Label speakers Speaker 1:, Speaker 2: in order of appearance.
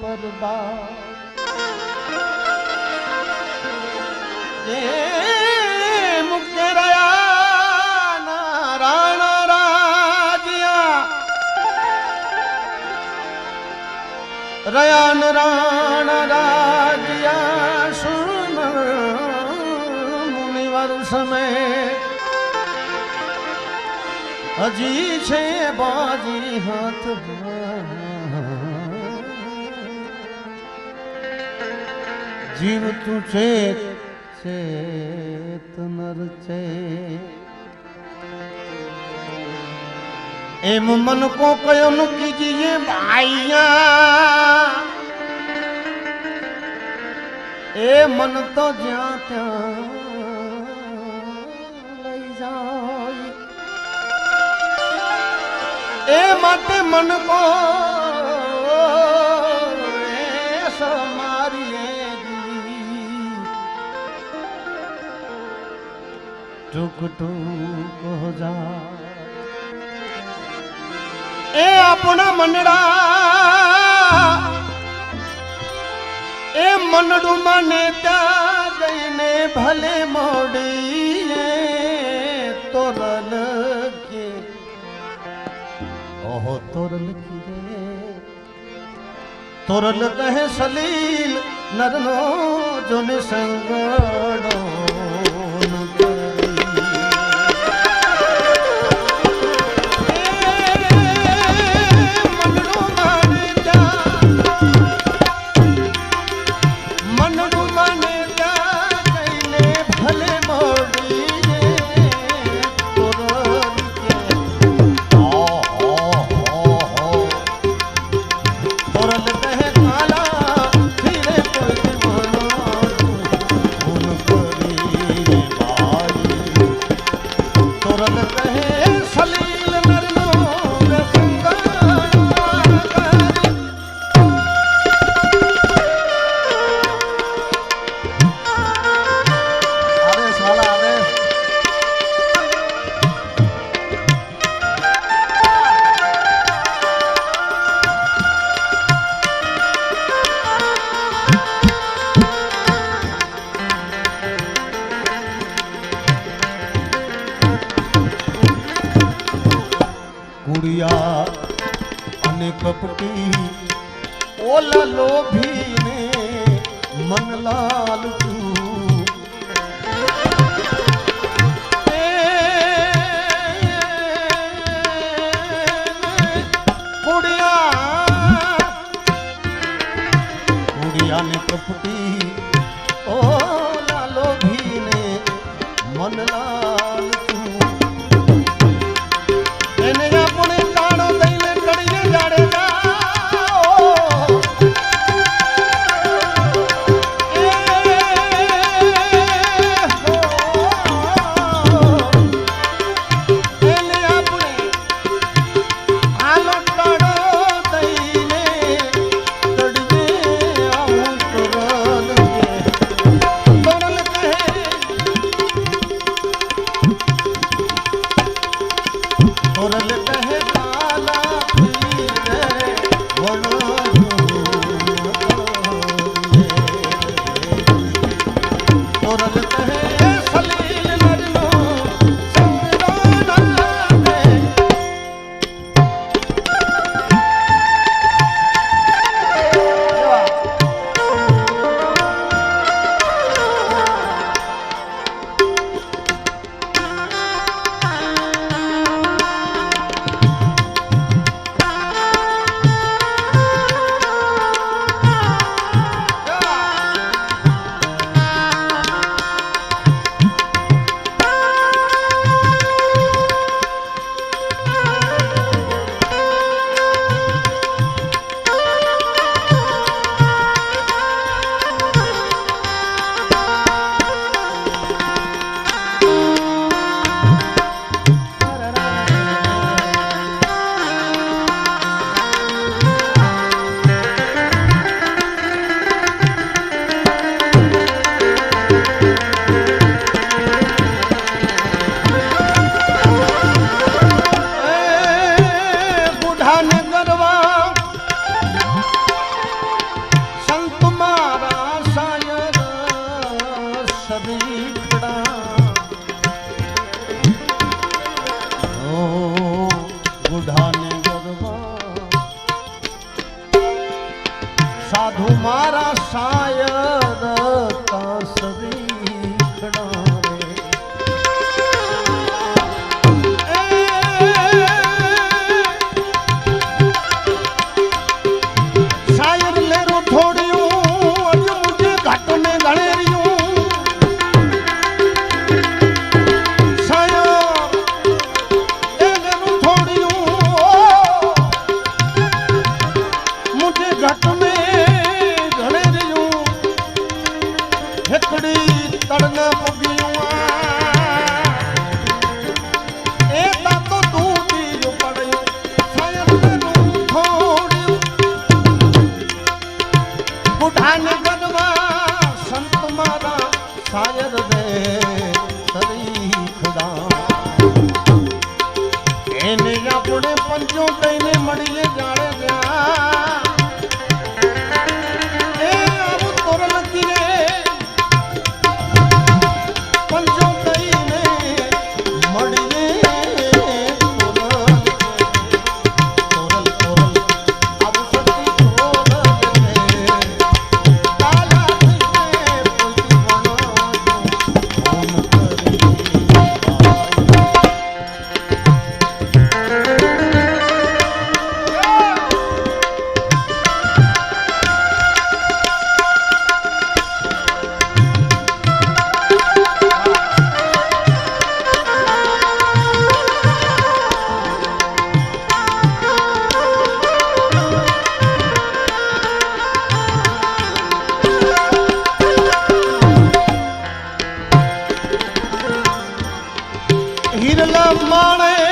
Speaker 1: પરબા મુક્ત રહ્યા નારાયણ રાજ્યા રયાન રાણ રાજ્યા સુન મુનિવર સમય હજી છે બાજી હાથ જીવ તું છે ચેત નર છે. એમ મન કો કયો નું કીજીએ ભાઈયા એ મન તો જ્યાં ત્યાં એ માટે મન કો ટૂક ટૂક હો જા. એ આપણા મનડા એ મનડું મને ત્યાં જઈને ભલે મોડી તોરલ કે ઓહો તોરલ કી રે તોરલ કહે સલીલ નરનો જોને સંગડો કપટી ઓલા લોભીને મન તોરલ કહે કાલા હિરલા માણે